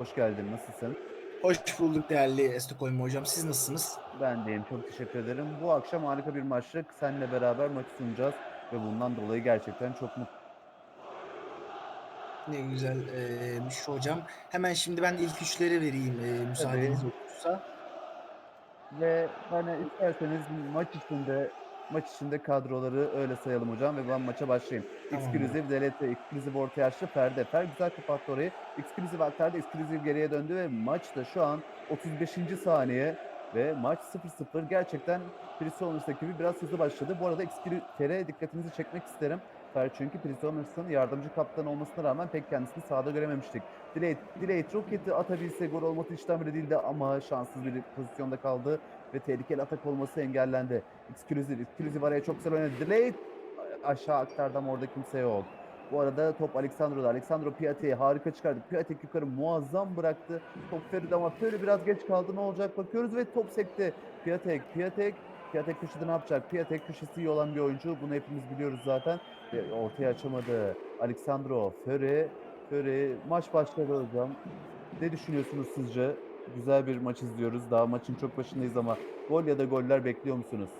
Hoş geldin. Nasılsın? Hoş bulduk değerli Estokolm hocam. Siz nasılsınız? Ben deyim. Çok teşekkür ederim. Bu akşam harika bir maçlık. Seninle beraber maçı sunacağız ve bundan dolayı gerçekten çok mutluyum. Ne güzelmiş hocam. Hemen şimdi ben ilk üçleri vereyim e, müsaadeniz olursa. Ve hani isterseniz maç içinde maç içinde kadroları öyle sayalım hocam ve ben maça başlayayım. Tamam. Exclusive Delete, Exclusive orta yaşlı Ferdi. Fer güzel kapattı orayı. Exclusive aktardı, Exclusive geriye döndü ve maçta şu an 35. saniye ve maç 0-0. Gerçekten Prisoners ekibi biraz hızlı başladı. Bu arada Exclusive'e dikkatinizi çekmek isterim. Fer çünkü Prisoners'ın yardımcı kaptan olmasına rağmen pek kendisini sahada görememiştik. Delayed, Delayed roketi atabilse gol olması işten bile değildi ama şanssız bir pozisyonda kaldı ve tehlikeli atak olması engellendi. Exclusive, Exclusive araya çok güzel oynadı. Delayed aşağı aktardı ama orada kimse yok. Bu arada top Alexandro'da. Alexandro Piatek'i harika çıkardı. Piatek yukarı muazzam bıraktı. Top Feride ama Feride biraz geç kaldı. Ne olacak bakıyoruz ve top sekti. Piatek, Piatek, Piatek köşede ne yapacak? Piatek köşesi iyi olan bir oyuncu. Bunu hepimiz biliyoruz zaten. Ve ortaya açamadı. Alexandro, Ferre, Ferre maç başladı hocam. Ne düşünüyorsunuz sizce? Güzel bir maç izliyoruz. Daha maçın çok başındayız ama gol ya da goller bekliyor musunuz?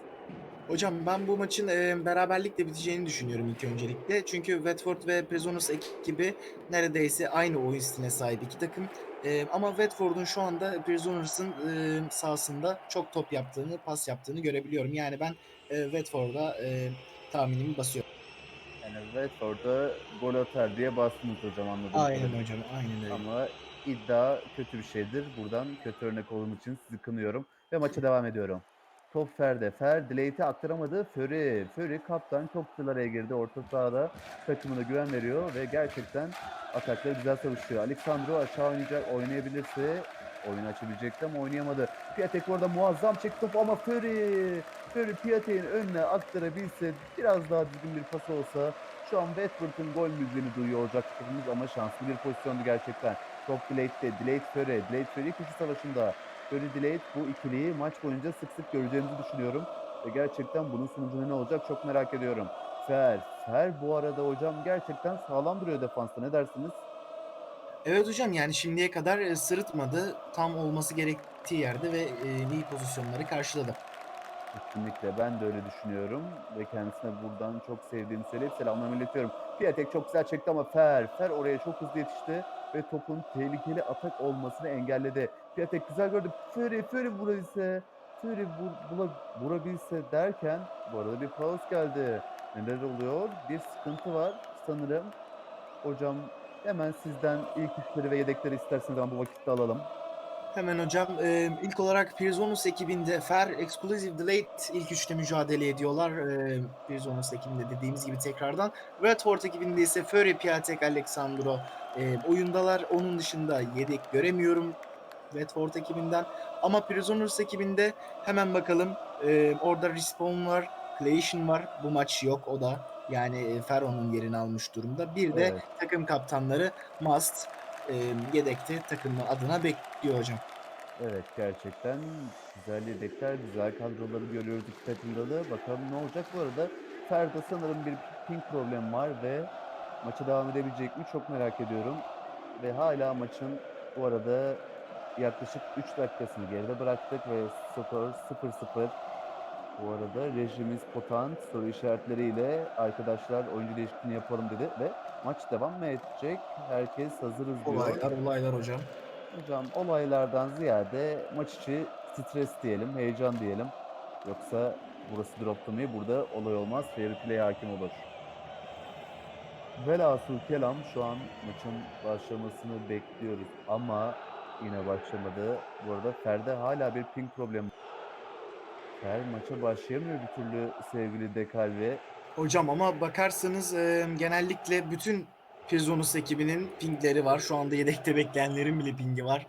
Hocam ben bu maçın e, beraberlikle biteceğini düşünüyorum ilk öncelikle. Çünkü Watford ve Prisoners ekibi neredeyse aynı oyun stiline sahip iki takım. E, ama Watford'un şu anda Prisoners'ın e, sahasında çok top yaptığını, pas yaptığını görebiliyorum. Yani ben e, Watford'a e, tahminimi basıyorum. Yani Watford'a gol atar diye bastınız hocam anladım. Aynen hocam, aynen öyle. Ama iddia kötü bir şeydir. Buradan kötü örnek olduğum için sizi kınıyorum. Ve maça devam ediyorum. Top Fer'de. Fer Delayt'e aktaramadı. Fury. Fury kaptan çok araya girdi. Orta sahada takımına güven veriyor ve gerçekten atakları güzel savuşturuyor. Alexandro aşağı oynayacak, oynayabilirse oyunu açabilecekti ama oynayamadı. Piatek orada muazzam çekti topu ama Fury. Fury Piatek'in önüne aktarabilse biraz daha düzgün bir pas olsa şu an Watford'un gol müziğini duyuyor olacak takımımız ama şanslı bir pozisyondu gerçekten. Top Delayed'de. Delayed Fury. Delayed Fury köşe savaşında. Fury Delayed bu ikiliyi maç boyunca sık sık göreceğimizi düşünüyorum. Ve gerçekten bunun sonucu ne olacak çok merak ediyorum. Fer. Fer bu arada hocam gerçekten sağlam duruyor defansta. Ne dersiniz? Evet hocam yani şimdiye kadar e, sırıtmadı. Tam olması gerektiği yerde ve e, iyi pozisyonları karşıladı. Kesinlikle ben de öyle düşünüyorum ve kendisine buradan çok sevdiğimi söyleyip selamlarımı iletiyorum. Piatek çok güzel çekti ama Fer, Fer oraya çok hızlı yetişti ve topun tehlikeli atak olmasını engelledi. Piatek güzel gördü. Fury, Fury vurabilse, Fury vur, bula, vurabilse derken bu arada bir pause geldi. Neler oluyor? Bir sıkıntı var sanırım. Hocam hemen sizden ilk üçleri ve yedekleri isterseniz ama bu vakitte alalım. Hemen hocam e, ilk olarak Pirzonus ekibinde Fer Exclusive Delayed ilk üçte mücadele ediyorlar. E, Pirzonus ekibinde dediğimiz gibi tekrardan. Redford ekibinde ise Fury, Piatek, Alexandro e, oyundalar. Onun dışında yedek göremiyorum Redford ekibinden. Ama Prisoners ekibinde hemen bakalım. E, orada Respawn var, Clayton var. Bu maç yok o da. Yani Ferro'nun yerini almış durumda. Bir de Evet. takım kaptanları Must e, yedekte takımın adına bekliyor hocam. Evet gerçekten güzel yedekler, güzel kadroları görüyoruz iki takımda da. Bakalım ne olacak bu arada. Ferda sanırım bir ping problem var ve maça devam edebilecek mi çok merak ediyorum. Ve hala maçın bu arada yaklaşık 3 dakikasını geride bıraktık ve skor 0-0. Bu arada rejimiz potant soru işaretleriyle arkadaşlar oyuncu değişikliğini yapalım dedi ve maç devam mı edecek? Herkes hazırız diyor. Olaylar olaylar hocam. Hocam olaylardan ziyade maç içi stres diyelim, heyecan diyelim. Yoksa burası drop'ta mı? Burada olay olmaz. Fair play hakim olur. Velhasıl kelam şu an maçın başlamasını bekliyoruz ama yine başlamadı. Bu arada Fer'de hala bir ping problemi. Fer maça başlayamıyor bir türlü sevgili Dekalve. Hocam ama bakarsanız e, genellikle bütün Pirzonus ekibinin pingleri var. Şu anda yedekte bekleyenlerin bile pingi var.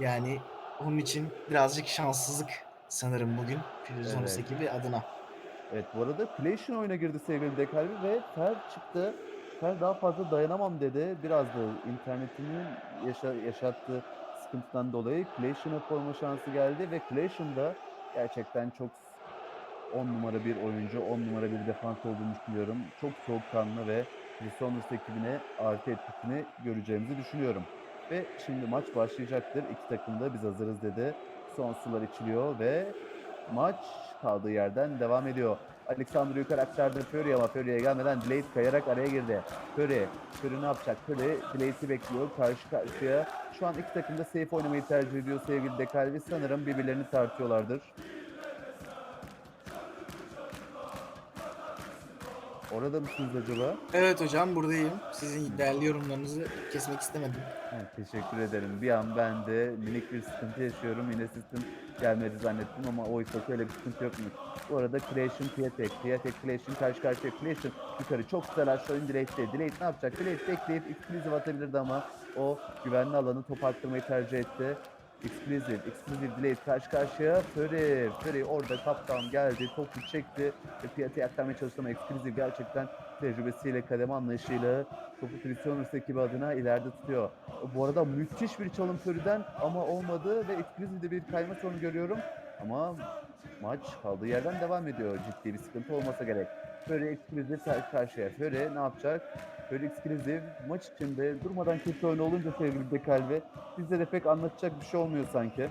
Yani onun için birazcık şanssızlık sanırım bugün Pirzonus Evet. ekibi adına. Evet bu arada PlayStation oyuna girdi sevgili Dekalbi ve Fer çıktı. Fer daha fazla dayanamam dedi. Biraz da internetinin yaşa- yaşattığı sıkıntıdan dolayı PlayStation'a forma şansı geldi ve PlayStation'da gerçekten çok 10 numara bir oyuncu, 10 numara bir defans olduğunu düşünüyorum. Çok soğukkanlı ve Prisoners ekibine artı etkisini göreceğimizi düşünüyorum. Ve şimdi maç başlayacaktır. İki takım da biz hazırız dedi. Son sular içiliyor ve maç kaldığı yerden devam ediyor. Alexander yukarı aktardı Fury ama Fury'ye gelmeden Blade kayarak araya girdi. Fury, Fury ne yapacak? Fury Blade'i bekliyor karşı karşıya. Şu an iki takım da safe oynamayı tercih ediyor sevgili Dekalvi. Sanırım birbirlerini tartıyorlardır. Orada mısınız acaba? Evet hocam buradayım. Sizin değerli yorumlarınızı kesmek istemedim. Ha, teşekkür ederim. Bir an ben de minik bir sıkıntı yaşıyorum. Yine sistem gelmedi zannettim ama oysa ki öyle bir sıkıntı yokmuş. Bu arada Creation Piatek, Piatek Creation karşı karşıya Creation yukarı çok güzel aşağı Delay'de. Delay ne yapacak? Delay bekleyip exclusive atabilirdi ama o güvenli alanı top attırmayı tercih etti. Exclusive, exclusive delay karşı karşıya. Fury, Fury orada kaptan geldi, topu çekti ve Piatek'e aktarmaya çalıştı ama exclusive gerçekten tecrübesiyle, kademe anlayışıyla topu Prisoners ekibi adına ileride tutuyor. Bu arada müthiş bir çalım Fury'den ama olmadı ve Exclusive'de bir kayma sorunu görüyorum. Ama maç kaldığı yerden devam ediyor. Ciddi bir sıkıntı olmasa gerek. Fury Exclusive karşı karşıya. Fury ne yapacak? Fury Exclusive maç içinde durmadan kötü oyun olunca sevgili Dekalbi bizde de pek anlatacak bir şey olmuyor sanki.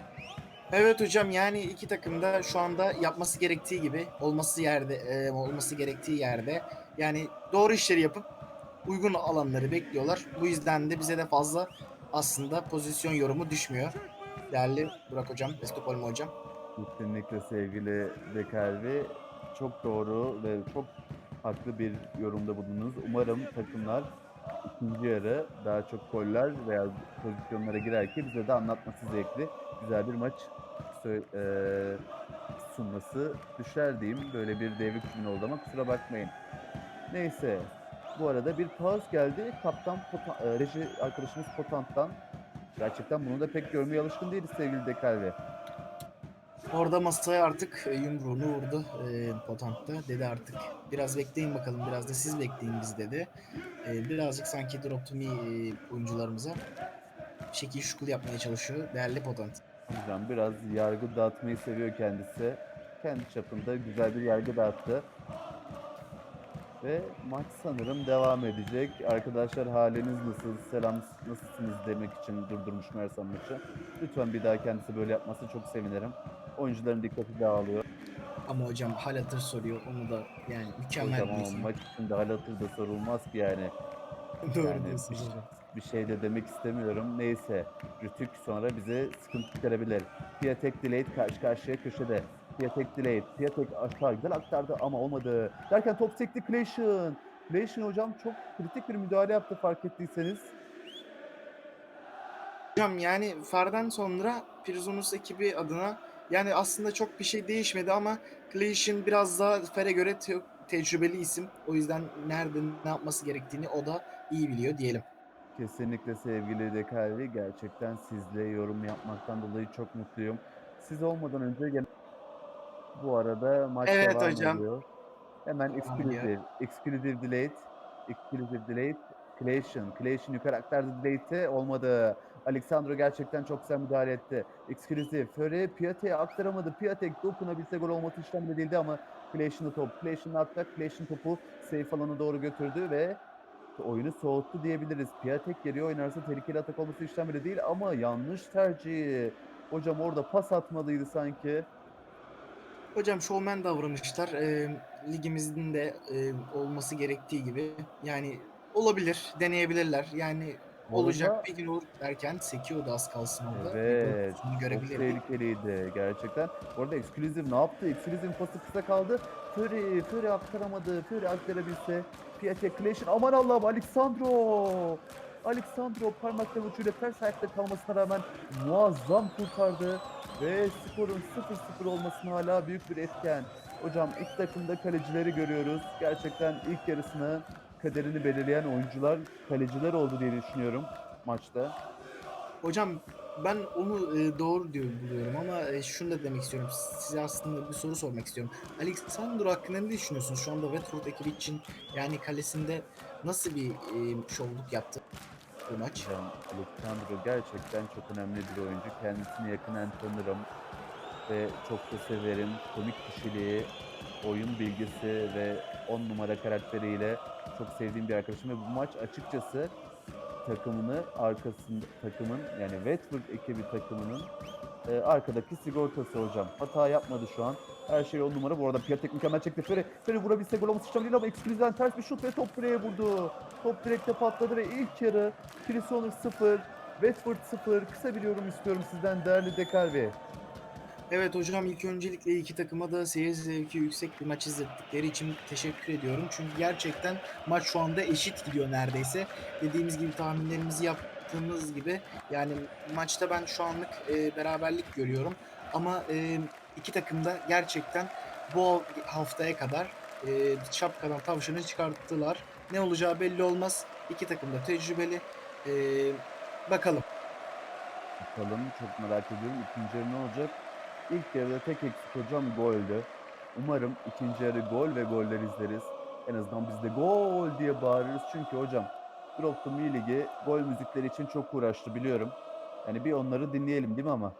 Evet hocam yani iki takım da şu anda yapması gerektiği gibi olması yerde e, olması gerektiği yerde yani doğru işleri yapıp uygun alanları bekliyorlar. Bu yüzden de bize de fazla aslında pozisyon yorumu düşmüyor. Değerli Burak hocam, Estopolm hocam. Kesinlikle sevgili Dekalbi çok doğru ve çok haklı bir yorumda bulundunuz. Umarım takımlar ikinci yarı daha çok goller veya pozisyonlara girer ki bize de anlatması zevkli güzel bir maç eee, sunması düşer diyeyim. Böyle bir devrik cümle oldu ama kusura bakmayın. Neyse. Bu arada bir pause geldi. Kaptan Pota- eee, reji arkadaşımız Potant'tan. Gerçekten bunu da pek görmeye alışkın değiliz sevgili Dekalbi. Orada masaya artık e, yumruğunu vurdu e, Potantta. Dedi artık biraz bekleyin bakalım biraz da siz bekleyin biz dedi. E, birazcık sanki drop to me e, oyuncularımıza şekil şukul yapmaya çalışıyor değerli Potant. Hocam biraz yargı dağıtmayı seviyor kendisi. Kendi çapında güzel bir yargı dağıttı. Ve maç sanırım devam edecek. Arkadaşlar haliniz nasıl, selam nasılsınız demek için durdurmuş Mersan maçı. Lütfen bir daha kendisi böyle yapması çok sevinirim. Oyuncuların dikkati dağılıyor. Ama hocam hal hatır soruyor onu da yani mükemmel Hocam bir ama isim. maç içinde hal hatır da sorulmaz ki yani. Doğru yani diyorsunuz bir- hocam. Bir şey de demek istemiyorum. Neyse. Rütük sonra bize sıkıntı çıkarabilir. Piatek Delayed karşı karşıya köşede. Piatek Delayed. Piatek aşağı güzel aktardı ama olmadı. Derken top sekti Clayshon. Clayshon hocam çok kritik bir müdahale yaptı fark ettiyseniz. Hocam yani Far'dan sonra Pirzonus ekibi adına yani aslında çok bir şey değişmedi ama Clayton biraz daha Fer'e göre te- tecrübeli isim. O yüzden nerede ne yapması gerektiğini o da iyi biliyor diyelim. Kesinlikle sevgili Dekalvi. Gerçekten sizle yorum yapmaktan dolayı çok mutluyum. Siz olmadan önce gene bu arada maç Evet devam hocam. ediyor. Hemen exclusive, exclusive delayed, exclusive delayed, Clayton, Clayton yukarı aktardı delayed'e olmadı. Alexandro gerçekten çok güzel müdahale etti. Exclusive, Fury Piatek'e aktaramadı. Piatek dokunabilse gol olması işlem bile değildi ama Clayton'da top. Clayton ne yapacak? Clayton topu safe alana doğru götürdü ve oyunu soğuttu diyebiliriz. Piatek geriye oynarsa tehlikeli atak olması işlem bile değil ama yanlış tercih. Hocam orada pas atmalıydı sanki. Hocam showman davranışlar e, ligimizin de e, olması gerektiği gibi yani olabilir deneyebilirler yani olacak bir gün olur derken sekiyordu az kalsın orada. Evet. Bunu görebilirdik. tehlikeliydi gerçekten. Bu arada Exclusive ne yaptı? Exclusive pası kısa kaldı. Fury, Fury aktaramadı. Fury aktarabilse. Piatek Clayton. Aman Allah'ım Alexandro. Alexandro parmakları ucuyla ters ayakta kalmasına rağmen muazzam kurtardı. Ve skorun 0-0 olmasına hala büyük bir etken. Hocam ilk takımda kalecileri görüyoruz. Gerçekten ilk yarısını kaderini belirleyen oyuncular kaleciler oldu diye düşünüyorum maçta. Hocam ben onu e, doğru diyor buluyorum ama e, şunu da demek istiyorum. Size aslında bir soru sormak istiyorum. Alexandro hakkında ne düşünüyorsunuz? Şu anda Westwood ekibi için yani kalesinde nasıl bir e, şovluk yaptı bu maç? Hocam Alexandro gerçekten çok önemli bir oyuncu. Kendisini yakından tanırım ve çok da severim. Komik kişiliği, oyun bilgisi ve 10 numara karakteriyle çok sevdiğim bir arkadaşım ve bu maç açıkçası takımını arkasında takımın yani Westbrook ekibi takımının e, arkadaki sigortası hocam. Hata yapmadı şu an. Her şey on numara. Bu arada Piatek mükemmel çekti. Fere, Fere vurabilse gol olması değil ama Exclusive'den ters bir şut ve top direğe vurdu. Top direkte patladı ve ilk yarı Prisoner 0, Westford 0. Kısa bir yorum istiyorum sizden değerli Dekalbi. Evet hocam ilk öncelikle iki takıma da seyir zevki yüksek bir maç izlettikleri için teşekkür ediyorum. Çünkü gerçekten maç şu anda eşit gidiyor neredeyse. Dediğimiz gibi tahminlerimizi yaptığımız gibi yani maçta ben şu anlık e, beraberlik görüyorum. Ama e, iki takım da gerçekten bu haftaya kadar e, şapkadan tavşanı çıkarttılar. Ne olacağı belli olmaz. İki takım da tecrübeli. E, bakalım. Bakalım çok merak ediyorum. İkinci ne olacak? İlk yarıda tek eksik hocam goldü. Umarım ikinci yarı gol ve goller izleriz. En azından biz de gol diye bağırırız. Çünkü hocam Drop to Me Ligi gol müzikleri için çok uğraştı biliyorum. Yani bir onları dinleyelim değil mi ama?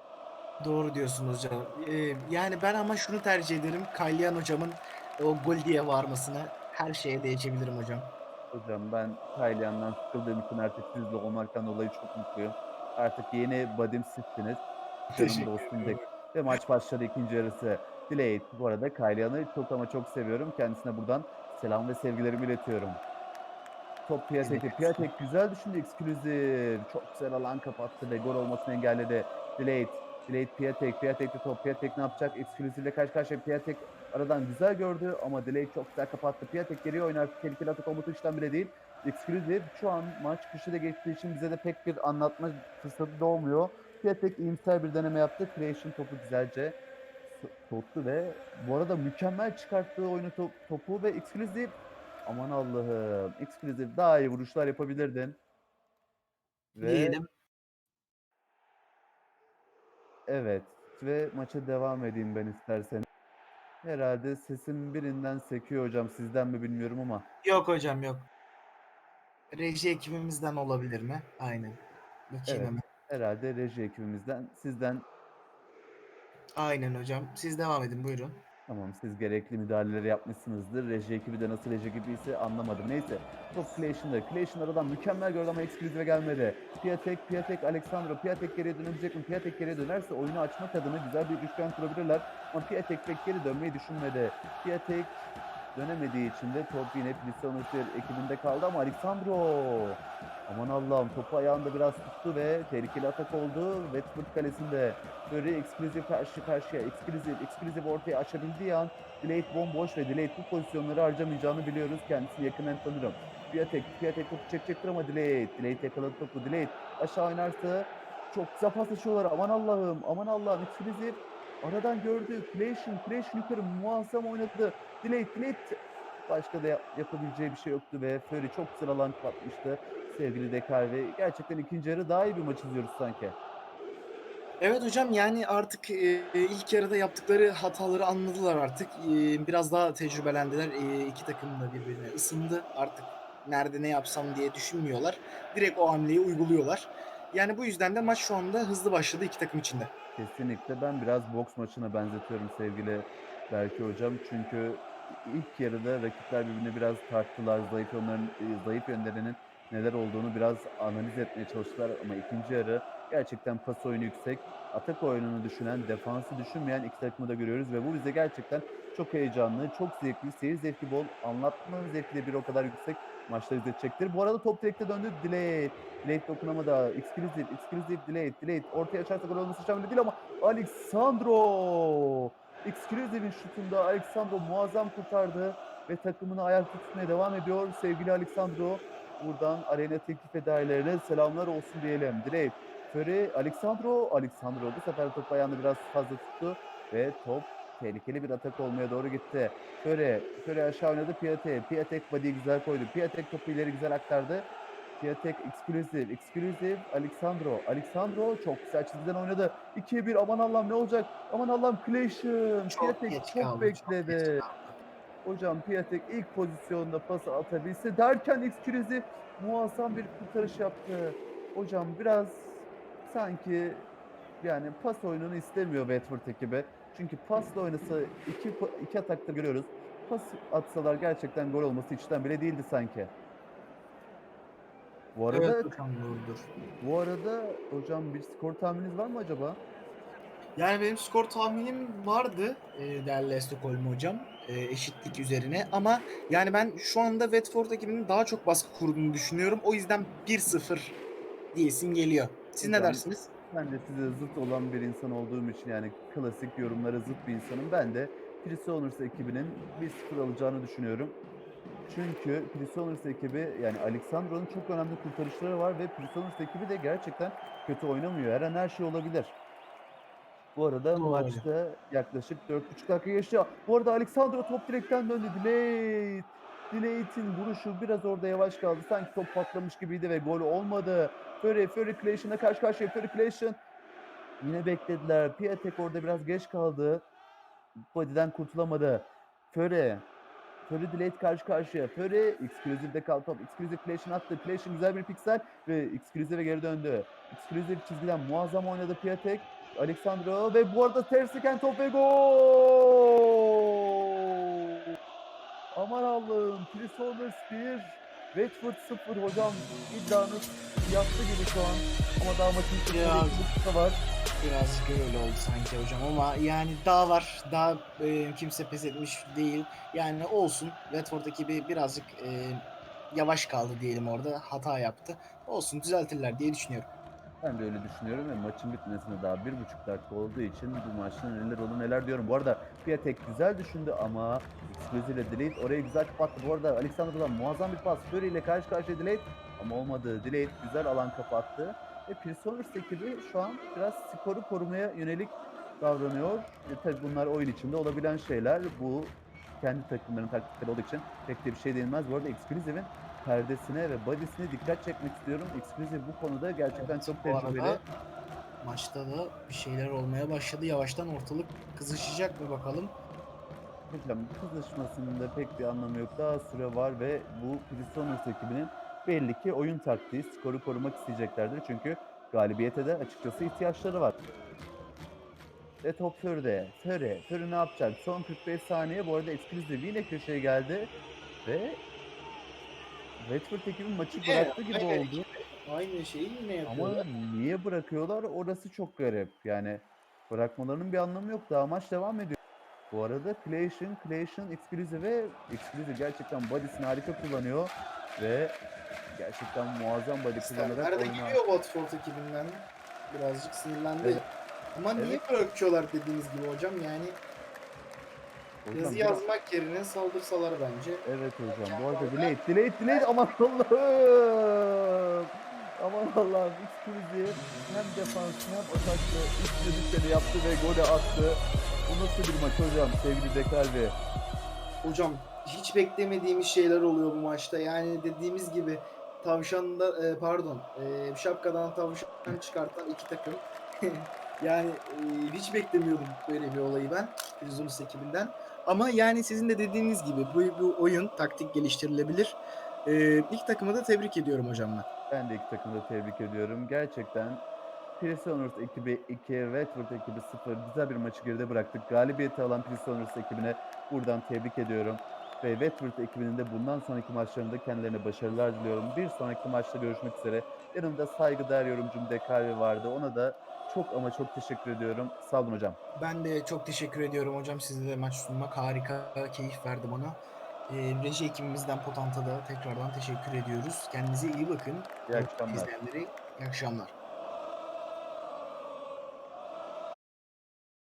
Doğru diyorsunuz hocam. Ee, yani ben ama şunu tercih ederim. Kalyan hocamın o gol diye varmasına her şeye değişebilirim hocam. Hocam ben Taylan'dan sıkıldığım için artık sizle olmaktan dolayı çok mutluyum. Artık yeni badim sizsiniz. Canım dostum. Ve maç başladı ikinci yarısı. Delayed. Bu arada Kaylian'ı çok ama çok seviyorum. Kendisine buradan selam ve sevgilerimi iletiyorum. Top Piatek'e. Piatek güzel düşündü. Exclusive. Çok güzel alan kapattı ve gol olmasını engelledi. Delayed. Delayed Piatek. Piatek'te top. Piatek ne yapacak? İle karşı karşıya. Piatek aradan güzel gördü ama Delayed çok güzel kapattı. Piatek geriye oynar. Tehlikeli atak olması işlem bile değil. Exclusive şu an maç köşede geçtiği için bize de pek bir anlatma fırsatı doğmuyor. Piatek iyimser bir deneme yaptı. Creation topu güzelce so- soktu ve bu arada mükemmel çıkarttığı oyunu to- topu ve Exclusive aman Allah'ım Exclusive daha iyi vuruşlar yapabilirdin. Ve Diyelim. evet ve maça devam edeyim ben isterseniz. Herhalde sesim birinden sekiyor hocam sizden mi bilmiyorum ama Yok hocam yok. Reji ekibimizden olabilir mi? Aynen. Bakayım Evet. hemen. Herhalde reji ekibimizden sizden Aynen hocam. Siz devam edin buyurun. Tamam siz gerekli müdahaleleri yapmışsınızdır. Reji ekibi de nasıl reji gibiyse anlamadım. Neyse. Top Clayton'da. Clayton aradan mükemmel gördü ama Exclusive'e gelmedi. Piatek, Piatek, Alexandro. Piatek geriye dönebilecek mi? Piatek geriye dönerse oyunu açmak adına güzel bir üçgen kurabilirler. Ama Piatek pek geri dönmeyi düşünmedi. Piatek dönemediği için de top yine Prisoners ekibinde kaldı ama Alexandro Aman Allah'ım topu ayağında biraz tuttu ve tehlikeli atak oldu. Westbrook kalesinde böyle Exclusive karşı karşıya. Exclusive, Exclusive ortaya açabildiği an Delayed bomboş ve Delayed bu pozisyonları harcamayacağını biliyoruz. Kendisini yakından tanırım. Piatek, Piatek topu çekecektir ama Delayed. Delayed yakaladı topu. Delayed aşağı oynarsa çok güzel paslaşıyorlar. Aman Allah'ım, aman Allah'ım. Exclusive aradan gördü. Creation, Creation yukarı muazzam oynadı. Delayed, Delayed başka da yap- yapabileceği bir şey yoktu ve Fury çok güzel alan kapatmıştı sevgili Dekar ve gerçekten ikinci yarı daha iyi bir maç izliyoruz sanki. Evet hocam yani artık e, ilk yarıda yaptıkları hataları anladılar artık. E, biraz daha tecrübelendiler. E, iki takım da birbirine ısındı. Artık nerede ne yapsam diye düşünmüyorlar. Direkt o hamleyi uyguluyorlar. Yani bu yüzden de maç şu anda hızlı başladı iki takım içinde. Kesinlikle ben biraz boks maçına benzetiyorum sevgili Berke hocam. Çünkü ilk yarıda rakipler birbirine biraz tarttılar. Zayıf yönlerin, e, zayıf yönlerinin neler olduğunu biraz analiz etmeye çalıştılar ama ikinci yarı gerçekten pas oyunu yüksek, atak oyununu düşünen, defansı düşünmeyen iki takımı da görüyoruz ve bu bize gerçekten çok heyecanlı, çok zevkli, seyir zevki bol, anlatma zevki de bir o kadar yüksek maçlar izletecektir. Bu arada top direkte döndü. Delayed. Delayed dokunamadı. Exclusive, exclusive, delayed, delayed. Ortaya açarsa gol olması şamil değil ama Alexandro! Exclusive'in şutunda Alexandro muazzam kurtardı ve takımını ayakta tutmaya devam ediyor. Sevgili Alexandro, buradan arena teklif ederlerine selamlar olsun diyelim. Delayed. Före Alexandro, Alexandro bu sefer top ayağını biraz fazla tuttu ve top tehlikeli bir atak olmaya doğru gitti. Före, Före aşağı oynadı Piatek. Piatek body'yi güzel koydu. Piatek topu ileri güzel aktardı. Piatek exclusive, exclusive Alexandro. Alexandro çok güzel çizgiden oynadı. 2'ye 1 aman Allah'ım ne olacak? Aman Allah'ım. Çok Piatek çok kaldı. bekledi. Çok. Hocam Piatek ilk pozisyonda pası atabilse derken exclusive muazzam bir kurtarış yaptı. Hocam biraz sanki yani pas oyununu istemiyor Bedford ekibi. Çünkü pasla oynasa iki, iki atakta görüyoruz. Pas atsalar gerçekten gol olması içten bile değildi sanki. Bu arada Evet hocam doğrudur. bu arada hocam bir skor tahmininiz var mı acaba? Yani benim skor tahminim vardı e, değerli Estokolm hocam e, eşitlik üzerine ama yani ben şu anda Watford ekibinin daha çok baskı kurduğunu düşünüyorum. O yüzden 1-0 diyesim geliyor. Siz ne Hocam, dersiniz? Ben de size zıt olan bir insan olduğum için yani klasik yorumlara zıt bir insanım. Ben de Prisoners ekibinin 1-0 alacağını düşünüyorum. Çünkü Prisoners ekibi yani Alexandro'nun çok önemli kurtarışları var ve Prisoners ekibi de gerçekten kötü oynamıyor. Her an her şey olabilir. Bu arada Doğru. maçta yaklaşık 4,5 dakika geçti. Bu arada Alexandro top direkten döndü. Delayed. Delayed'in vuruşu biraz orada yavaş kaldı. Sanki top patlamış gibiydi ve gol olmadı. Fury, Fury Clation'la karşı karşıya. Fury Clation yine beklediler. Piatek orada biraz geç kaldı. Body'den kurtulamadı. Fury. Fury Delayed karşı karşıya. Fury Exclusive'de kaldı top. Exclusive Clation attı. Clation güzel bir piksel ve Exclusive'e geri döndü. Exclusive çizgiden muazzam oynadı Piatek. Alexandro ve bu arada ters seken top ve gol! Aman Allah'ım. Prisoners 1, Watford 0 hocam. iddianız yattı gibi şu an. Ama daha maçın ya. dakika var. Birazcık öyle oldu sanki hocam ama yani daha var. Daha e, kimse pes etmiş değil. Yani olsun. Watford ekibi birazcık e, yavaş kaldı diyelim orada. Hata yaptı. Olsun düzeltirler diye düşünüyorum. Ben de öyle düşünüyorum ve maçın bitmesine daha bir buçuk dakika olduğu için bu maçta neler olur neler diyorum. Bu arada Piatek güzel düşündü ama ile Delayed orayı güzel kapattı. Bu arada Alexandro'dan muazzam bir pas. Fury ile karşı karşıya Delayed ama olmadı. Delayed güzel alan kapattı. Ve Prisoners ekibi şu an biraz skoru korumaya yönelik davranıyor. E, tabii bunlar oyun içinde olabilen şeyler. Bu kendi takımlarının taktikleri olduğu için pek de bir şey denilmez. Bu arada Exclusive'in perdesine ve body'sine dikkat çekmek istiyorum. Exclusive bu konuda gerçekten Evet, çok arada tecrübeli. Maçta da bir şeyler olmaya başladı. Yavaştan ortalık kızışacak mı bakalım. Hocam kızışmasının da pek bir anlamı yok. Daha süre var ve bu Prisoners ekibinin belli ki oyun taktiği, skoru korumak isteyeceklerdir. Çünkü galibiyete de açıkçası ihtiyaçları var. Ve top Fury'de. Fury. Fury ne yapacak? Son 45 saniye. Bu arada Exclusive yine köşeye geldi. Ve Redford ekibi maçı Yine, bıraktı gibi aynen. oldu. Aynı şeyi yine Ama yapıyorlar. niye bırakıyorlar? Orası çok garip. Yani bırakmalarının bir anlamı yok. Daha maç devam ediyor. Bu arada Clation, Clation, Exclusive ve Exclusive gerçekten body'sini harika kullanıyor. Ve gerçekten muazzam body kullanarak oyunu gidiyor Watford ekibinden? Birazcık sinirlendi. Evet. Ama niye Evet. bırakıyorlar dediğiniz gibi hocam yani Hocam yazı biraz- yazmak yerine saldırsalar bence. Evet hocam. Bu arada delayed, delayed, delayed. Aman Allah'ım. Aman Allah'ım. Exclusive hem defans hem atakta istedikleri yaptı ve golü attı. Bu nasıl bir maç hocam sevgili Dekalbi? Hocam hiç beklemediğimiz şeyler oluyor bu maçta. Yani dediğimiz gibi tavşanda e, pardon e, şapkadan tavşan çıkartan iki takım. yani e, hiç beklemiyordum böyle bir olayı ben Prisoners ekibinden. Ama yani sizin de dediğiniz gibi bu, bu oyun taktik geliştirilebilir. E, ilk takımı da tebrik ediyorum hocam ben. De iki takımı da tebrik ediyorum. Gerçekten Prisoners ekibi 2, Watford ekibi 0 güzel bir maçı geride bıraktık. Galibiyeti alan Prisoners ekibine buradan tebrik ediyorum. Ve Watford ekibinin de bundan sonraki maçlarında kendilerine başarılar diliyorum. Bir sonraki maçta görüşmek üzere. Yanımda saygıdeğer yorumcum Dekalvi vardı. Ona da çok ama çok teşekkür ediyorum. Sağ olun hocam. Ben de çok teşekkür ediyorum hocam. Size de maç sunmak harika keyif verdi bana. Ee, reji ekibimizden Potant'a da tekrardan teşekkür ediyoruz. Kendinize iyi bakın. İyi akşamlar. İzleyenlere iyi akşamlar.